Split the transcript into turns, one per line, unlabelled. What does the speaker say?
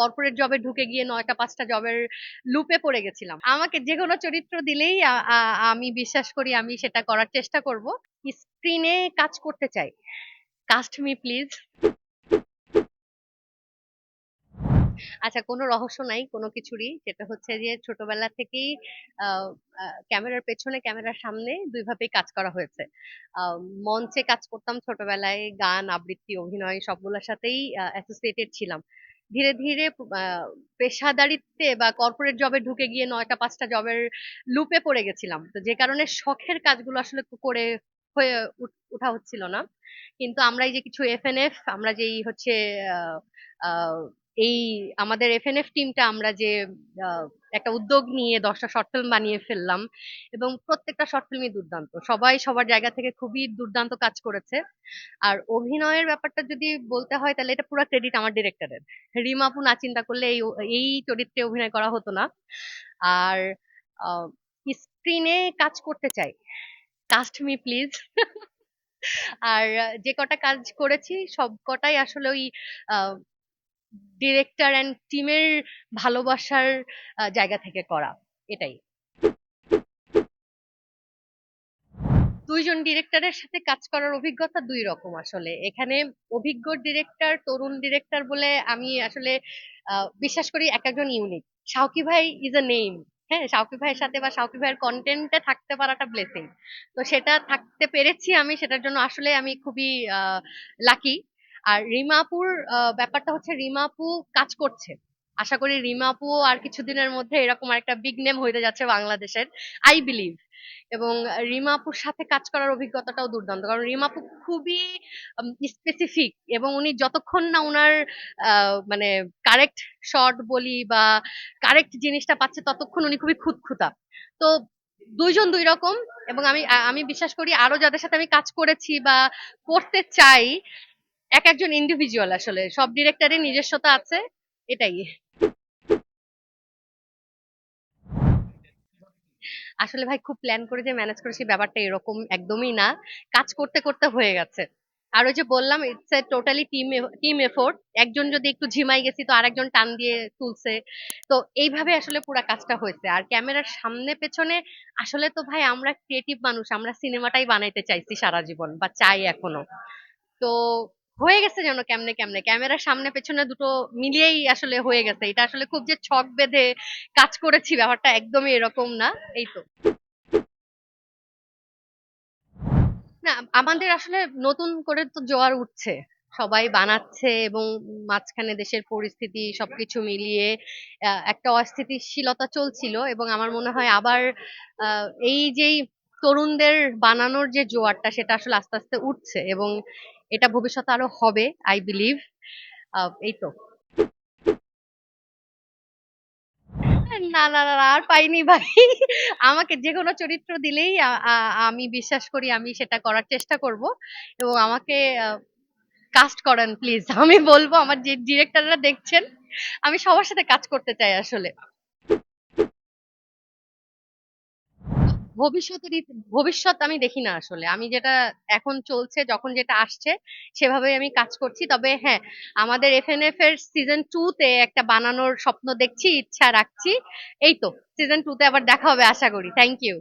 Corporate জবে ঢুকে গিয়ে নয়টা, পাঁচটা জবের লুপে পড়ে গেছিলাম। আমাকে যে কোনো চরিত্র দিলেই আমি বিশ্বাস করি আমি সেটা করার চেষ্টা করব। স্ক্রিনে কাজ করতে চাই। কাস্ট মি প্লিজ আচ্ছা কোনো রহস্য নাই, কোনো কিছুরই। যেটা হচ্ছে যে ছোটবেলা থেকেই ক্যামেরার পেছনে, ক্যামেরার সামনে দুইভাবেই কাজ করা হয়েছে। মঞ্চে কাজ করতাম ছোটবেলায় গান, আবৃত্তি, অভিনয়, সবগুলোর সাথেই অ্যাসোসিয়েটেড ছিলাম। ধীরে ধীরে পেশাদারিত্বে বা কর্পোরেট জবে ঢুকে গিয়ে নয়টা পাঁচটা জবের লুপে পড়ে গেছিলাম। তো যে কারণে শখের কাজগুলো আসলে করে হয়ে উঠ- হচ্ছিল না। কিন্তু আমরা এই যে কিছু এফ এন এফ আমরা যেই হচ্ছে আহ, এই আমাদের এফএনএফ টিমটা আমরা যে একটা উদ্যোগ নিয়ে দশটা শর্ট ফিল্ম বানিয়ে ফেললাম এবং প্রত্যেকটা শর্ট ফিল্মই দুর্দান্ত। সবাই সবার জায়গা থেকে খুবই দুর্দান্ত কাজ করেছে। আর অভিনয়ের ব্যাপারটা যদি বলতে হয়, তাহলে এটা পুরো ক্রেডিট আমার ডিরেক্টরের রিমাপু না চিন্তা করলে এই এই চরিত্রে অভিনয় করা হতো না। আর স্ক্রিনে কাজ করতে চাই। কাস্ট মি প্লিজ আর, যে কটা কাজ করেছি, সব কটাই আসলে ওই ডিরেক্টর অ্যান্ড টিমের ভালোবাসার জায়গা থেকে করা, এটাই। দুইজন ডিরেক্টরের সাথে কাজ করার অভিজ্ঞতা দুই রকম আসলে। এখানে অভিজ্ঞ ডিরেক্টর তরুণ ডিরেক্টর বলে আমি আসলে বিশ্বাস করি এক একজন ইউনিক শাওকি ভাই ইজ আ নেম হ্যাঁ শাওকি ভাইয়ের সাথে বা শাওকি ভাইয়ের কন্টেন্টে থাকতে পারাটা ব্লেসিং তো সেটা থাকতে পেরেছি আমি, সেটার জন্য আসলে আমি খুবই লাকি আর রিমাপুর ব্যাপারটা হচ্ছে রিমাপু কাজ করছে। আশা করি রিমাপু আর কিছুদিনের মধ্যে এরকম একটা বিগ নেম হইতে যাচ্ছে বাংলাদেশের আই বিলিভ এবং রিমাপুর সাথে কাজ করার অভিজ্ঞতাটাও দুর্দান্ত। কারণ রিমাপু খুবই স্পেসিফিক এবং উনি যতক্ষণ না আহ, মানে কারেক্ট শট বলি বা কারেক্ট জিনিসটা পাচ্ছে ততক্ষণ উনি খুবই খুঁতখুঁতা। তো দুইজন দুই রকম এবং আমি আমি বিশ্বাস করি আরও যাদের সাথে আমি কাজ করেছি বা করতে চাই এক একজন ইন্ডিভিজুয়াল আসলে, সব ডিরেক্টরের নিজস্বতা আছে, এটাই। আসলে ভাই খুব প্ল্যান করে যে ম্যানেজ করেছি, ব্যাপারটা এরকম একদমই না। কাজ করতে করতে হয়ে গেছে। আর ওই যে বললাম it's a totally team team effort একজন যদি একটু ঝিমাই গেছি, তো আরেকজন টান দিয়ে তুলছে। তো এইভাবে আসলে পুরো কাজটা হয়েছে। আর ক্যামেরার সামনে পেছনে আসলে তো ভাই আমরা ক্রিয়েটিভ মানুষ, আমরা সিনেমাটাই বানাইতে চাইছি সারা জীবন, বা চাই এখনও। তো হয়ে গেছে যেন কেমনে কেমনে। ক্যামেরার সামনে পেছনে দুটো মিলিয়েই আসলে হয়ে গেছে। এটা আসলে খুব যে ছক বেঁধে কাজ করেছি, ব্যাপারটা একদমই এরকম না, এই তো। না, আমাদের আসলে নতুন করে তো জোয়ার উঠছে। সবাই বানাচ্ছে এবং মাঝখানে দেশের পরিস্থিতি সবকিছু মিলিয়ে একটা অস্থিতিশীলতা চলছিল এবং আমার মনে হয় আবার এই যেই তরুণদের বানানোর যে জোয়ারটা, সেটা আসলে আস্তে আস্তে উঠছে এবং এটা ভবিষ্যতে আরও হবে আই বিলিভ এই তো। না না না আর পাইনি ভাই। আমাকে যে কোনো চরিত্র দিলেই আমি বিশ্বাস করি আমি সেটা করার চেষ্টা করব। এবং আমাকে কাস্ট করেন প্লিজ আমি বলব, আমার যে ডিরেক্টররা দেখছেন, আমি সবার সাথে কাজ করতে চাই আসলে। ভবিষ্যতের ভবিষ্যৎ আমি দেখি না আসলে। আমি যেটা এখন চলছে, যখন যেটা আসছে সেভাবে আমি কাজ করছি। তবে হ্যাঁ আমাদের এফ এন এফ এর সিজন টু তে একটা বানানোর স্বপ্ন দেখছি, ইচ্ছা রাখছি। এই তো সিজন টু তে আবার দেখা হবে, আশা করি। Thank you